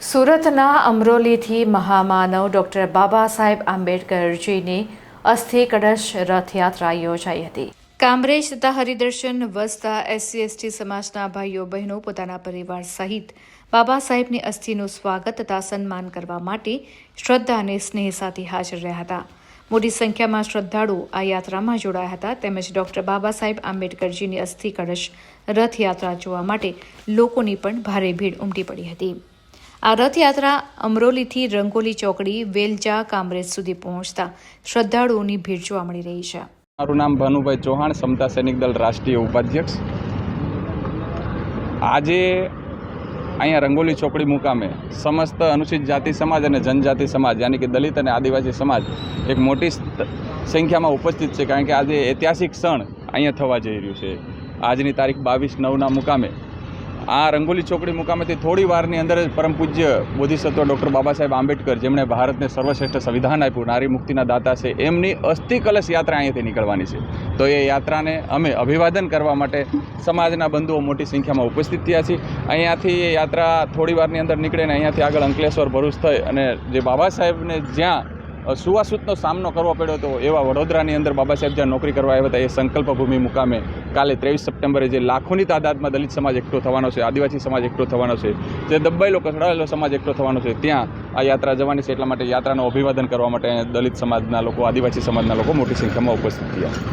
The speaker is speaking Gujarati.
સુરતના અમરોલીથી મહામાનવ ડૉક્ટર બાબા સાહેબ આંબેડકરજીની અસ્થિ કળશ રથયાત્રા યોજાઈ હતી. કામરેજ તથા હરિદર્શન વસતા એસસી, એસટી સમાજના ભાઈઓ, બહેનો પોતાના પરિવાર સહિત બાબા સાહેબની અસ્થિનું સ્વાગત તથા સન્માન કરવા માટે શ્રદ્ધા અને સ્નેહ સાથે હાજર રહ્યા હતા. મોટી સંખ્યામાં શ્રદ્ધાળુ આ યાત્રામાં જોડાયા હતા. તેમજ ડોક્ટર બાબા સાહેબ આંબેડકરજીની અસ્થિ કળશ રથયાત્રા જોવા માટે લોકોની પણ ભારે ભીડ ઉમટી પડી હતી. આ રથયાત્રા અમરોલીથી રંગોલી ચોકડી, વેલજા, કામરેજ સુધી પહોંચતા શ્રદ્ધાળુઓની ભીડ જોવા મળી રહી છે. મારું નામ ભાનુભાઈ ચૌહાણ, સમતા સૈનિક દળ રાષ્ટ્રીય ઉપાધ્યક્ષ. આજે અહીંયા રંગોલી ચોકડી મુકામે સમસ્ત અનુસૂચિત જાતિ સમાજ અને જનજાતિ સમાજ, યાની કે દલિત અને આદિવાસી સમાજ, એક મોટી સંખ્યામાં ઉપસ્થિત છે, કારણ કે આજે ઐતિહાસિક ક્ષણ અહીંયા થવા જઈ રહ્યું છે. આજની તારીખ બાવીસ નવના મુકામે આ રંગોલી ચોકડી મુકામેથી થોડી વારની અંદર જ પરમ પૂજ્ય બોધિસત્વ ડૉક્ટર બાબા સાહેબ આંબેડકર, જેમણે ભારતને સર્વશ્રેષ્ઠ સંવિધાન આપ્યું, નારી મુક્તિના દાતા છે, એમની અસ્થિ કલશ યાત્રા અહીંયાથી નીકળવાની છે. તો એ યાત્રાને અમે અભિવાદન કરવા માટે સમાજના બંધુઓ મોટી સંખ્યામાં ઉપસ્થિત થયા છીએ. અહીંયાથી એ યાત્રા થોડી વારની અંદર નીકળે ને અહીંયાથી આગળ અંકલેશ્વર, ભરૂચ થઈ અને જે બાબા સાહેબને જ્યાં સુવાસુતનો સામનો કરવો પડ્યો હતો એવા વડોદરાની અંદર બાબા સાહેબ જ્યાં નોકરી કરવા આવ્યા હતા એ સંકલ્પ ભૂમિ મુકામે કાલે ત્રેવીસ સપ્ટેમ્બરે જે લાખોની તાદાદમાં દલિત સમાજ એકઠો થવાનો છે, આદિવાસી સમાજ એકઠો થવાનો છે, જે દબાયેલો કસડાયેલો સમાજ એકઠો થવાનો છે, ત્યાં આ યાત્રા જવાની છે એટલા માટે યાત્રાનું અભિવાદન કરવા માટે દલિત સમાજના લોકો, આદિવાસી સમાજના લોકો મોટી સંખ્યામાં ઉપસ્થિત થયા.